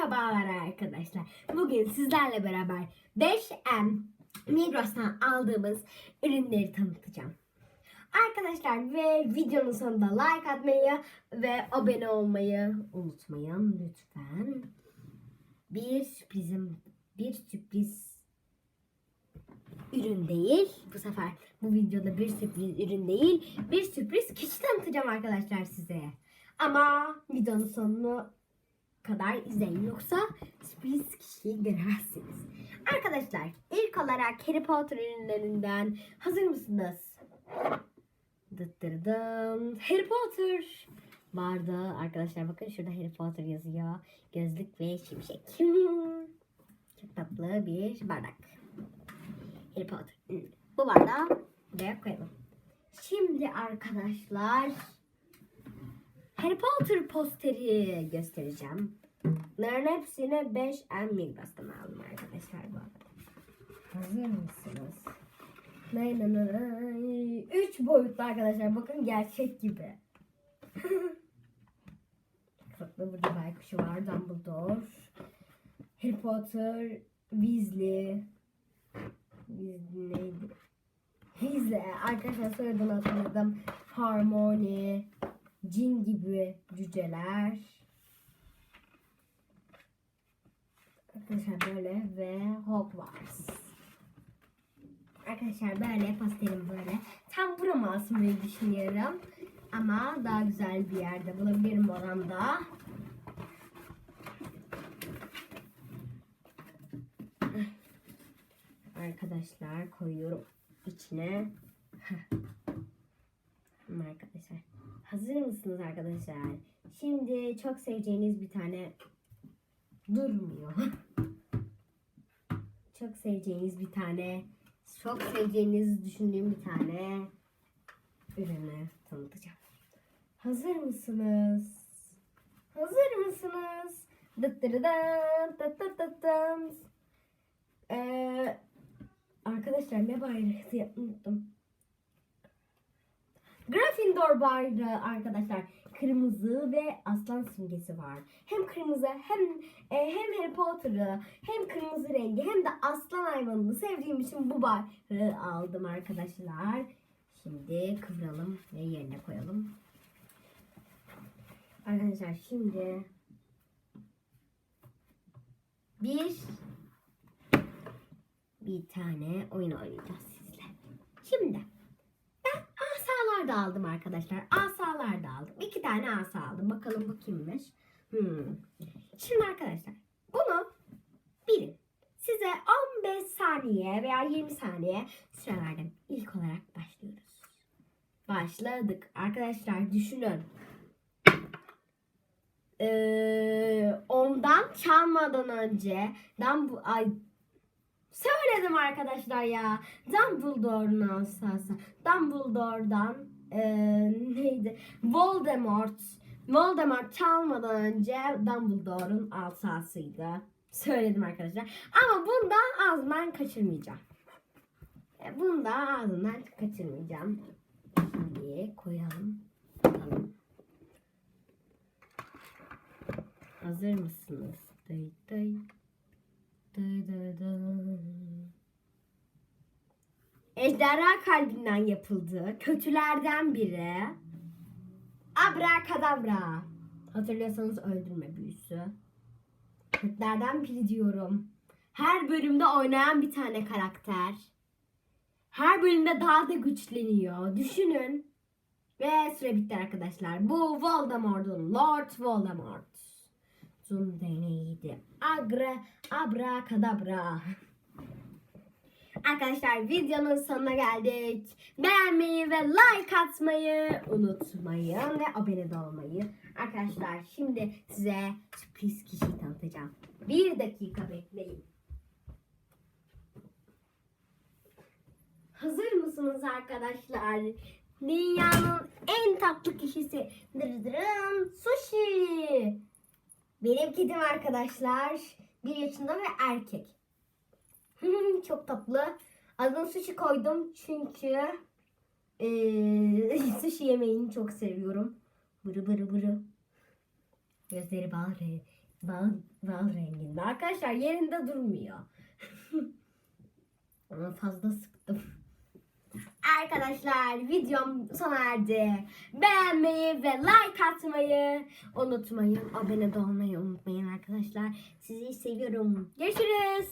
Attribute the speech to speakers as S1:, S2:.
S1: Merhabalar arkadaşlar. Bugün sizlerle beraber 5M Migros'tan aldığımız ürünleri tanıtacağım. Arkadaşlar ve videonun sonunda like atmayı ve abone olmayı unutmayın lütfen. Bir sürprizim, bir sürpriz ürün değil. Bu sefer bu videoda bir sürpriz ürün değil, bir sürpriz kişi tanıtacağım arkadaşlar size. Ama videonun sonunu kadar izleyin yoksa sürpriz kişiyi göremezsiniz. Arkadaşlar ilk olarak Harry Potter ürünlerinden hazır mısınız? Dıt dırdım. Harry Potter vardı. Arkadaşlar bakın şurada Harry Potter yazıyor. Gözlük ve şimşek. Çok tatlı bir bardak. Harry Potter. Bu bardağı buraya koyalım. Şimdi arkadaşlar Harry Potter posteri göstereceğim. Bunların hepsini 5 M Migros'tan aldım arkadaşlar bu arada. Hazır mısınız? Nay. Üç boyutlu arkadaşlar. Bakın gerçek gibi. Tatlı burada baykuşu var. Dumbledore. Harry Potter. Weasley. Weasley neydi? Weasley. Arkadaşlar soyadını hatırladım. Harmony. Cin gibi cüceler. Arkadaşlar böyle ve Hogwarts. Arkadaşlar böyle pastelim böyle. Tam burama asmayı düşünüyorum. Ama daha güzel bir yerde bulabilirim oranda. Arkadaşlar koyuyorum içine. Arkadaşlar. Hazır mısınız arkadaşlar? Şimdi çok seveceğiniz bir tane durmuyor. çok seveceğiniz bir tane, çok seveceğinizi düşündüğüm bir tane ürünü tanıtacağım. Hazır mısınız? Hazır mısınız? Dıt dırıdan, dıt dıt dıt dıt. Ee, arkadaşlar ne bayrağı unuttum. Gryffindor bayrağı arkadaşlar kırmızı ve aslan simgesi var. Hem kırmızı hem e, hem Harry Potter'ı hem kırmızı rengi hem de aslan hayvanını sevdiğim için bu bayrağı aldım arkadaşlar. Şimdi kıvıralım ve yerine koyalım. Arkadaşlar şimdi bir bir tane oyun oynayacağız sizle. Şimdi asalar da aldım arkadaşlar. Asalar da aldım. İki tane asa aldım. Bakalım bu kimmiş. Hmm. Şimdi arkadaşlar bunu bilin. Size 15 saniye veya 20 saniye süre verdim. İlk olarak başlıyoruz. Başladık. Arkadaşlar düşünün. Ee, ondan çalmadan önce ben bu ay söyledim arkadaşlar ya. Dumbledore'un asası. Dumbledore'dan ee, neydi? Voldemort. Voldemort çalmadan önce Dumbledore'un asasıydı. Söyledim arkadaşlar. Ama bundan ağzımdan kaçırmayacağım. E, Bunu da ağzımdan kaçırmayacağım. Şimdi koyalım. Bakalım. Hazır mısınız? Dıy dıy. Dıy dıy dıy. Ejderha kalbinden yapıldı. Kötülerden biri. Abrakadabra. Hatırlıyorsanız öldürme büyüsü. Kötülerden biri diyorum. Her bölümde oynayan bir tane karakter. Her bölümde daha da güçleniyor. Düşünün. Ve süre bitti arkadaşlar. Bu Voldemort'un Lord Voldemort. Zun deneydi. Agra, abrakadabra. Arkadaşlar videonun sonuna geldik. Beğenmeyi ve like atmayı unutmayın ve abone de olmayı. Arkadaşlar şimdi size sürpriz kişi tanıtacağım. Bir dakika bekleyin. Hazır mısınız arkadaşlar? Dünyanın en tatlı kişisi dırdırın sushi. Benim kedim arkadaşlar. Bir yaşında ve erkek. Çok tatlı. Adını sushi koydum çünkü eee sushi yemeğini çok seviyorum. Bırı bırı bırı. Gözleri bağırıyor. bal, bal renginde. Arkadaşlar yerinde durmuyor. Ama fazla sıktım. Arkadaşlar videom sona erdi. Beğenmeyi ve like atmayı unutmayın. Abone olmayı unutmayın arkadaşlar. Sizi seviyorum. Görüşürüz.